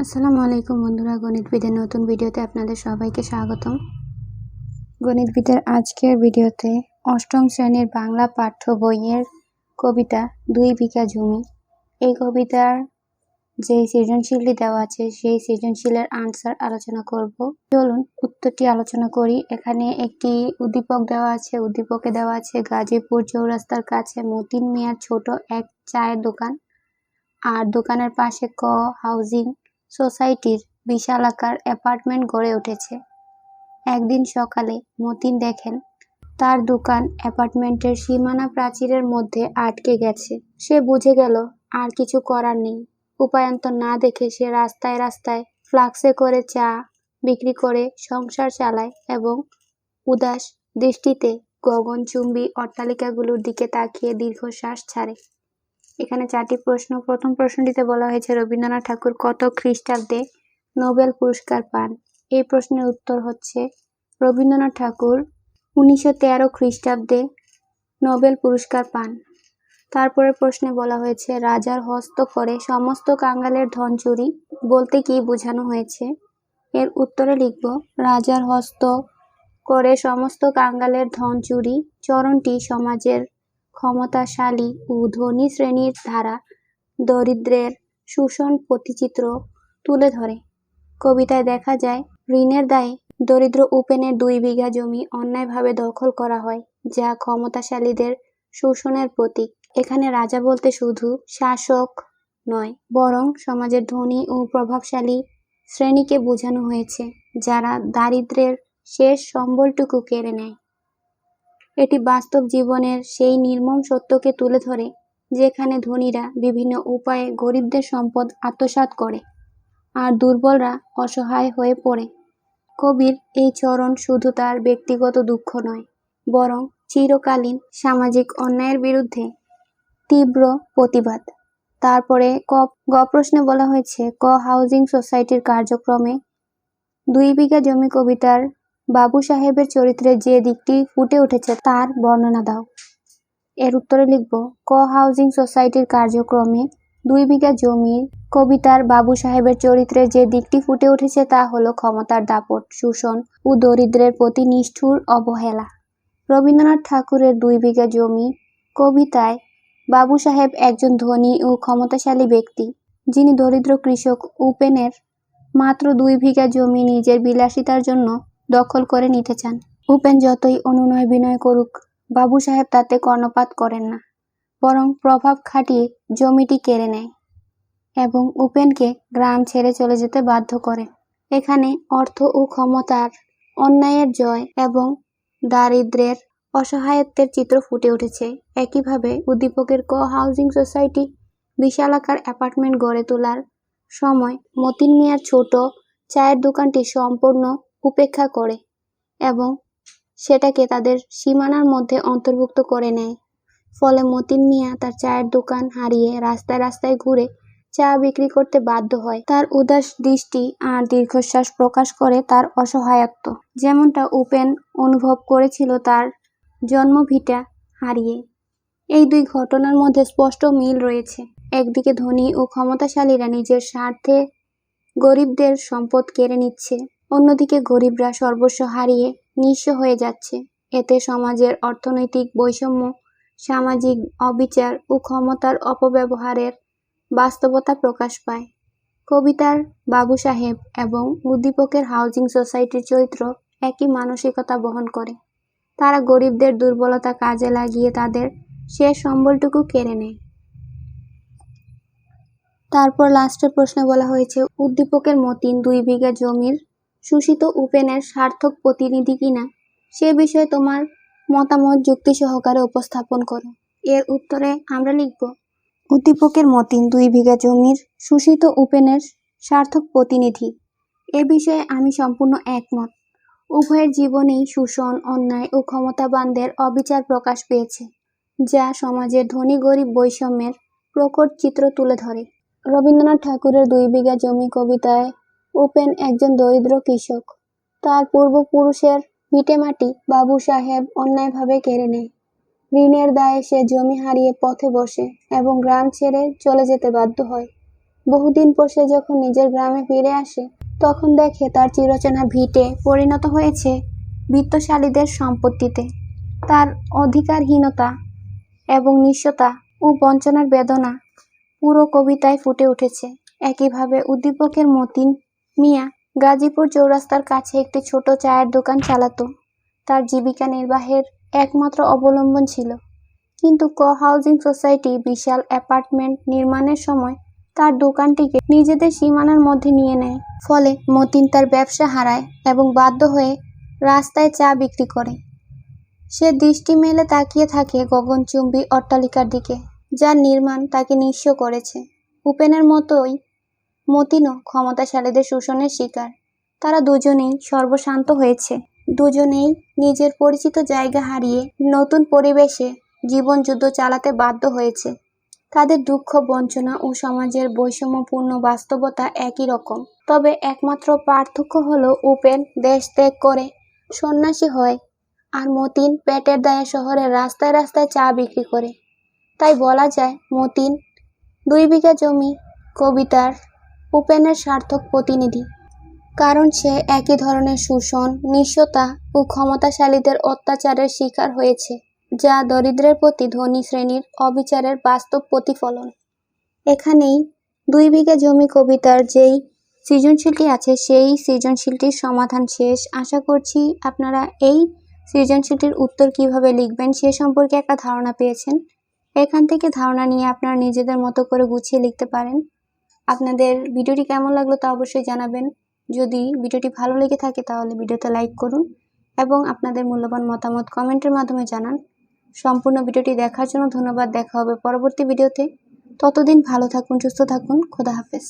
আসসালামু আলাইকুম বন্ধুরা গণিতবিদের নতুন ভিডিওতে আপনাদের সবাইকে স্বাগতম। গণিতবিদের আজকের ভিডিওতে অষ্টম শ্রেণির বাংলা পাঠ্য বইয়ের কবিতা দুই বিঘা জমি। এই কবিতার যে সৃজনশীলটি দেওয়া আছে, সেই সৃজনশীলের আনসার আলোচনা করব। চলুন, উত্তরটি আলোচনা করি। এখানে একটি উদ্দীপক দেওয়া আছে, উদ্দীপকে দেওয়া আছে, গাজীপুর চৌরাস্তার কাছে মতিন মিয়ার ছোট এক চায়ের দোকান। আর দোকানের পাশে ক হাউজিং সোসাইটির বিশালাকার অ্যাপার্টমেন্ট গড়ে উঠেছে। একদিন সকালে মতিন দেখেন, তার দোকান অ্যাপার্টমেন্টের সীমানা প্রাচীরের মধ্যে আটকে গেছে। সে বুঝে গেল, আর কিছু করার নেই। উপায়ন্তর না দেখে সে রাস্তায় রাস্তায় ফ্লাক্সে করে চা বিক্রি করে সংসার চালায় এবং উদাস দৃষ্টিতে গগনচুম্বী অট্টালিকাগুলোর দিকে তাকিয়ে দীর্ঘশ্বাস ছাড়ে। এখানে চারটি প্রশ্ন। প্রথম প্রশ্নটিতে বলা হয়েছে, রবীন্দ্রনাথ ঠাকুর কত খ্রিস্টাব্দে নোবেল পুরস্কার পান? এই প্রশ্নের উত্তর হচ্ছে, রবীন্দ্রনাথ ঠাকুর উনিশশো তেরো খ্রিস্টাব্দে নোবেল পুরস্কার পান। তারপরে প্রশ্নে বলা হয়েছে, রাজার হস্ত করে সমস্ত কাঙ্গালের ধন চুরি বলতে কি বোঝানো হয়েছে? এর উত্তরে লিখব, রাজার হস্ত করে সমস্ত কাঙ্গালের ধন চুরি চরণটি সমাজের ক্ষমতাশালী ও ধনী শ্রেণির ধারা দরিদ্রের শোষণ প্রতিচিত্র তুলে ধরে। কবিতায় দেখা যায়, ঋণের দায়ে দরিদ্র উপেনের দুই বিঘা জমি অন্যায়ভাবে দখল করা হয়, যা ক্ষমতাশালীদের শোষণের প্রতীক। এখানে রাজা বলতে শুধু শাসক নয়, বরং সমাজের ধনী ও প্রভাবশালী শ্রেণীকে বোঝানো হয়েছে, যারা দারিদ্র্যের শেষ সম্বলটুকু কেড়ে নেয়। এটি বাস্তব জীবনের সেই নির্মম সত্যকে তুলে ধরে, যেখানে ধনীরা বিভিন্ন উপায়ে গরিবদের সম্পদ আত্মসাৎ করে আর দুর্বলরা অসহায় হয়ে পড়ে। কবির এই চরণ শুধু তার ব্যক্তিগত দুঃখ নয়, বরং চিরকালীন সামাজিক অন্যায়ের বিরুদ্ধে তীব্র প্রতিবাদ। তারপরে ক, গ প্রশ্নে বলা হয়েছে, ক হাউজিং সোসাইটির কার্যক্রমে দুই বিঘা জমি কবিতার বাবু সাহেবের চরিত্রে যে দিকটি ফুটে উঠেছে তার বর্ণনা দাও। এর উত্তরে লিখব, ক হাউজিং সোসাইটির কার্যক্রমে দুই বিঘা জমির কবিতার বাবু সাহেবের চরিত্রে যে দিকটি ফুটে উঠেছে তা হলো ক্ষমতার দাপট, শোষণ ও দরিদ্রের প্রতি নিষ্ঠুর অবহেলা। রবীন্দ্রনাথ ঠাকুরের দুই বিঘা জমি কবিতায় বাবু সাহেব একজন ধনী ও ক্ষমতাশালী ব্যক্তি, যিনি দরিদ্র কৃষক উপেনের মাত্র দুই বিঘা জমি নিজের বিলাসিতার জন্য দখল করে নিতে চান। উপেন যতই অনুনয় বিনয় করুক, বাবু সাহেব তাতে কর্ণপাত করেন না, বরং প্রভাব খাটিয়ে জমিটি কেড়ে নেয় এবং উপেনকে গ্রাম ছেড়ে চলে যেতে বাধ্য করে এখানে অর্থ ও ক্ষমতার অন্যায়ের জয় এবং দারিদ্রের অসহায়ত্বের চিত্র ফুটে উঠেছে। একইভাবে উদ্দীপকের ক হাউজিং সোসাইটি বিশালাকার অ্যাপার্টমেন্ট গড়ে তোলার সময় মতিন মিয়ার ছোট চায়ের দোকানটি সম্পূর্ণ উপেক্ষা করে এবং সেটাকে তাদের সীমানার মধ্যে অন্তর্ভুক্ত করে নেয়। ফলে মতিন মিয়া তার চায়ের দোকান হারিয়ে রাস্তায় রাস্তায় ঘুরে চা বিক্রি করতে বাধ্য হয়। তার উদাস দৃষ্টি আর দীর্ঘশ্বাস প্রকাশ করে তার অসহায়ত্ব। যেমনটা উপেন অনুভব করেছিল তার জন্মভিটা হারিয়ে। এই দুই ঘটনার মধ্যে স্পষ্ট মিল রয়েছে। একদিকে ধনী ও ক্ষমতাশালীরা নিজের স্বার্থে গরিবদের সম্পদ কেড়ে নিচ্ছে। অন্যদিকে গরিবরা সর্বস্ব হারিয়ে নিঃস্ব হয়ে যাচ্ছে। এতে সমাজের অর্থনৈতিক বৈষম্য, সামাজিক অবিচার ও ক্ষমতার অপব্যবহারের বাস্তবতা প্রকাশ পায়। কবিতার বাবু সাহেব এবং উদ্দীপকের হাউজিং সোসাইটির চরিত্র একই মানসিকতা বহন করে। তারা গরিবদের দুর্বলতা কাজে লাগিয়ে তাদের শেষ সম্বলটুকু কেড়ে নেয়। তারপর লাস্টের প্রশ্নে বলা হয়েছে, উদ্দীপকের মতিন দুই বিঘা জমির শোষিত উপেনের সার্থক প্রতিনিধি কিনা, সে বিষয়ে তোমার মতামত যুক্তি সহকারে উপস্থাপন করো। এর উত্তরে আমরা লিখব, উদ্দীপকের মতিন দুই বিঘা জমির শোষিত উপেনের সার্থক প্রতিনিধি। এ বিষয়ে আমি সম্পূর্ণ একমত। উভয়ের জীবনেই শোষণ, অন্যায় ও ক্ষমতাবানদের অবিচার প্রকাশ পেয়েছে, যা সমাজের ধনী গরিব বৈষম্যের প্রকট চিত্র তুলে ধরে। রবীন্দ্রনাথ ঠাকুরের দুই বিঘা জমি কবিতায় উপেন একজন দরিদ্র কৃষক। তার পূর্বপুরুষের ভিটেমাটি বাবু সাহেব অন্যায়ভাবে কেড়ে নেয়। ঋণের দায়ে সে জমি হারিয়ে পথে বসে এবং গ্রাম ছেড়ে চলে যেতে বাধ্য হয়। বহুদিন পর সে যখন নিজের গ্রামে ফিরে আসে, তখন দেখে তার চিরচেনা ভিটে পরিণত হয়েছে বিত্তশালীদের সম্পত্তিতে। তার অধিকারহীনতা এবং নিঃস্বতা ও বঞ্চনার বেদনা পুরো কবিতায় ফুটে উঠেছে। একইভাবে উদ্দীপকের মতিন মিয়া, গাজীপুর চৌরাস্তার কাছে একটি ছোট চায়ের দোকান চালাতো। তার জীবিকা নির্বাহের একমাত্র অবলম্বন ছিল। কিন্তু ক হাউজিং সোসাইটি বিশাল অ্যাপার্টমেন্ট নির্মাণের সময় তার দোকানটিকে নিজেদের সীমানার মধ্যে নিয়ে নেয়। ফলে মতিন তার ব্যবসা হারায় এবং বাধ্য হয়ে রাস্তায় চা বিক্রি করে। সে দৃষ্টি মেলে তাকিয়ে থাকে গগনচুম্বী অট্টালিকার দিকে, যার নির্মাণ তাকে নিঃস্ব করেছে। উপেনের মতোই মতিনও ক্ষমতাশালীদের শোষণের শিকার। তারা দুজনেই সর্বশান্ত হয়েছে। দুজনেই নিজের পরিচিত জায়গা হারিয়ে নতুন পরিবেশে জীবনযুদ্ধ চালাতে বাধ্য হয়েছে। তাদের দুঃখ, বঞ্চনা ও সমাজের বৈষম্যপূর্ণ বাস্তবতা একই রকম। তবে একমাত্র পার্থক্য হলো উপেন দেশ ত্যাগ করে সন্ন্যাসী হয় আর মতিন পেটের দায়ে শহরের রাস্তায় রাস্তায় চা বিক্রি করে। তাই বলা যায় মতিন দুই বিঘা জমি কবিতার উপেনের সার্থক প্রতিনিধি। কারণ সে একই ধরনের শোষণ নিঃস্বতা ও ক্ষমতাশালীদের অত্যাচারের শিকার হয়েছে, যা দরিদ্রের প্রতি ধনী শ্রেণির অবিচারের বাস্তব প্রতিফলন। এখানেই দুই বিঘা জমি কবিতার যেই সৃজনশীলটি আছে, সেই সৃজনশীলটির সমাধান শেষ। আশা করছি আপনারা এই সৃজনশীলটির উত্তর কীভাবে লিখবেন সে সম্পর্কে একটা ধারণা পেয়েছেন। এখান থেকে ধারণা নিয়ে আপনারা নিজেদের মতো করে গুছিয়ে লিখতে পারেন। আপনাদের ভিডিওটি কেমন লাগল তা অবশ্যই জানাবেন। যদি ভিডিওটি ভালো লেগে থাকে তাহলে ভিডিওতে লাইক করুন এবং আপনাদের মূল্যবান মতামত কমেন্টের মাধ্যমে জানান। সম্পূর্ণ ভিডিওটি দেখার জন্য ধন্যবাদ। দেখা হবে পরবর্তী ভিডিওতে। ততদিন ভালো থাকুন, সুস্থ থাকুন। খোদা হাফেজ।